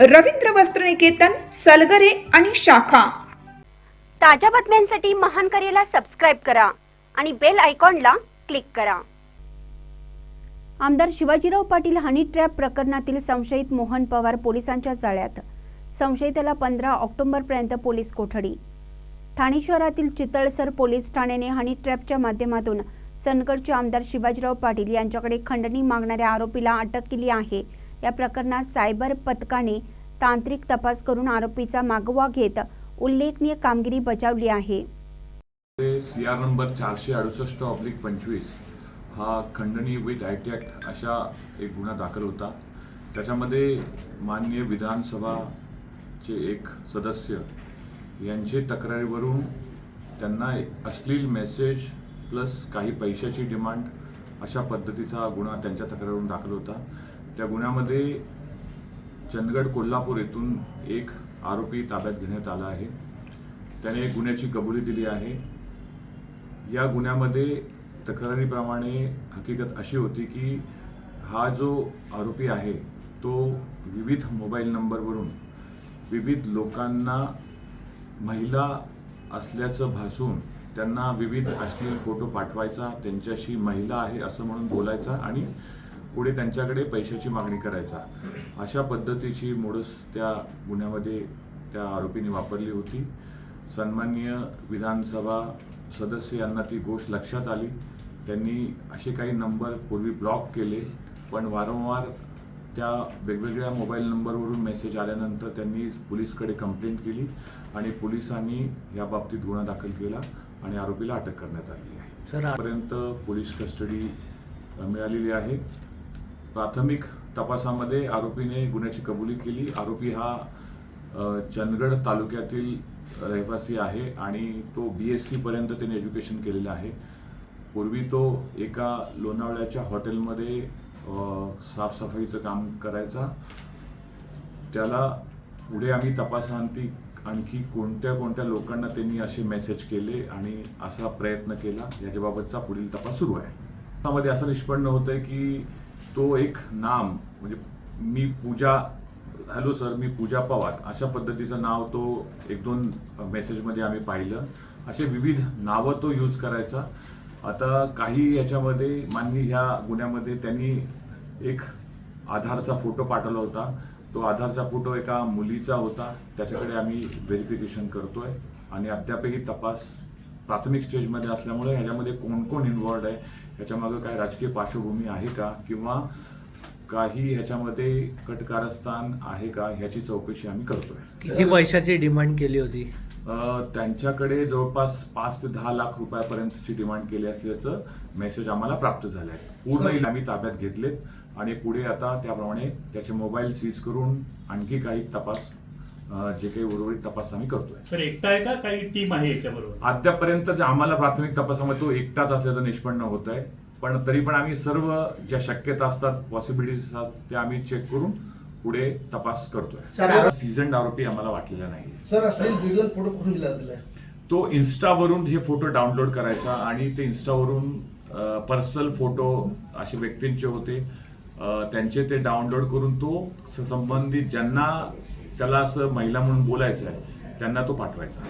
रवींद्र वस्त्रनिकेतन सलगरे आणि शाखा. ताज्या बातम्यांसाठी महान करेला सबस्क्राईब करा आणि बेल आयकॉनला क्लिक करा. आमदार शिवाजीराव पाटील हनी ट्रॅप प्रकरणातील संशयित मोहन पवार पोलिसांच्या जाळ्यात. संशयिताला पंधरा ऑक्टोबरपर्यंत पोलीस कोठडी. ठाणे शहरातील चितळसर पोलीस ठाण्याने हनी ट्रॅपच्या माध्यमातून चंदगडचे आमदार शिवाजीराव पाटील यांच्याकडे खंडणी मागणाऱ्या आरोपीला अटक केली आहे. या प्रकरणात सायबर पथकाने तांत्रिक तपास करून आरोपीचा मागोवा घेत उल्लेखनीय कामगिरी बजावली आहे. सी आर नंबर चारशे अडुसष्ट ऑब्लिक पंचवीस हा खंडणी विथ आय टी ॲक्ट अशा एक गुन्हा दाखल होता. त्याच्यामध्ये माननीय विधानसभाचे एक सदस्य यांचे तक्रारीवरून त्यांना अश्लील मेसेज प्लस काही पैशाची डिमांड अशा पद्धतीचा गुन्हा त्यांच्या तक्रारीवरून दाखल होता. त्या गुन्ह्यामध्ये चंदगड कोल्हापूर येथून एक आरोपी ताब्यात घेण्यात आला आहे. त्याने गुन्ह्याची कबुली दिली आहे. या गुन्ह्यामध्ये तक्रारीप्रमाणे हकीकत अशी होती की हा जो आरोपी आहे तो विविध मोबाईल नंबरवरून विविध लोकांना महिला असल्याचं भासून त्यांना विविध अश्लील फोटो पाठवायचा त्यांच्याशी महिला आहे असं म्हणून बोलायचा आणि पुढे त्यांच्याकडे पैशाची मागणी करायचा. अशा पद्धतीची मोडस त्या गुन्ह्यामध्ये त्या आरोपीने वापरली होती. सन्माननीय विधानसभा सदस्य यांना ती गोष्ट लक्षात आली. त्यांनी असे काही नंबर पूर्वी ब्लॉक केले पण वारंवार त्या वेगवेगळ्या मोबाईल नंबरवरून मेसेज आल्यानंतर त्यांनी पोलीसकडे कंप्लेंट केली आणि पोलिसांनी या बाबतीत गुन्हा दाखल केला आणि आरोपीला अटक करण्यात आली आहे. सर आ- पर्यंत पोलीस कस्टडी मिळालेली आहे. प्राथमिक तपासामध्ये आरोपीने गुन्ह्याची कबुली केली. आरोपी हा चंदगड तालुक्यातील रहिवासी आहे आणि तो बी एस सीपर्यंत त्याने एज्युकेशन केलेलं आहे. पूर्वी तो एका लोणावळ्याच्या हॉटेलमध्ये साफसफाईचं काम करायचा. त्याला पुढे आम्ही तपासांती आणखी कोणत्या कोणत्या लोकांना त्यांनी असे मेसेज केले आणि असा प्रयत्न केला याच्याबाबतचा पुढील तपास सुरू आहे. त्यामध्ये असं निष्पन्न होतं आहे की तो एक नाम म्हणजे मी पूजा हॅलो सर मी पूजा पवार अशा पद्धतीचं नाव तो एक दोन मेसेजमध्ये आम्ही पाहिलं. असे विविध नावं तो यूज करायचा. आता काही याच्यामध्ये माननी ह्या गुन्ह्यामध्ये त्यांनी एक आधारचा फोटो पाठवला होता. तो आधारचा फोटो एका मुलीचा होता. त्याच्याकडे आम्ही व्हेरिफिकेशन करतोय. आणि अद्यापही तपास प्राथमिक स्टेजमध्ये असल्यामुळे ह्याच्यामध्ये कोण कोण इन्वॉल्ड आहे? ह्याच्यामागं काय राजकीय पार्श्वभूमी आहे का? किंवा काही ह्याच्यामध्ये कटकारस्थान आहे का? ह्याची चौकशी आम्ही करतोय. किती पैशाची डिमांड केली होती? अ, त्यांच्याकडे जवळपास पाच ते दहा लाख रुपयापर्यंतची डिमांड केली असल्याचं मेसेज आम्हाला प्राप्त झालं आहे पूर्ण आम्ही ताब्यात घेतलेत. आणि पुढे आता त्याप्रमाणे त्याचे मोबाईल सीज करून आणखी काही तपास जे काही उर्वरित तपास आम्ही करतोय. सर एकटा आहे का? काही टीम आहे याच्याबरोबर. अद्यापर्यंत जे आम्हाला प्राथमिक तपासामध्ये तो एकटाच असल्याचं निष्पन्न होत आहे पण तरी पण आम्ही सर्व ज्या शक्यता असतात पॉसिबिलिटीज असतात त्या आम्ही चेक करून पुढे तपास सर, करतोय सीझन आरोपी आम्हाला वाटलेला नाही सर व्हिडिओ फोटो कुठून दिला दिलाय तो इन्स्टावरून हे फोटो डाउनलोड करायचा आणि ते इन्स्टावरून पर्सनल फोटो असे व्यक्तींचे होते. अ, त्यांचे ते डाउनलोड करून तो संबंधित ज्यांना त्याला असं महिला म्हणून बोलायचं आहे त्यांना तो पाठवायचा.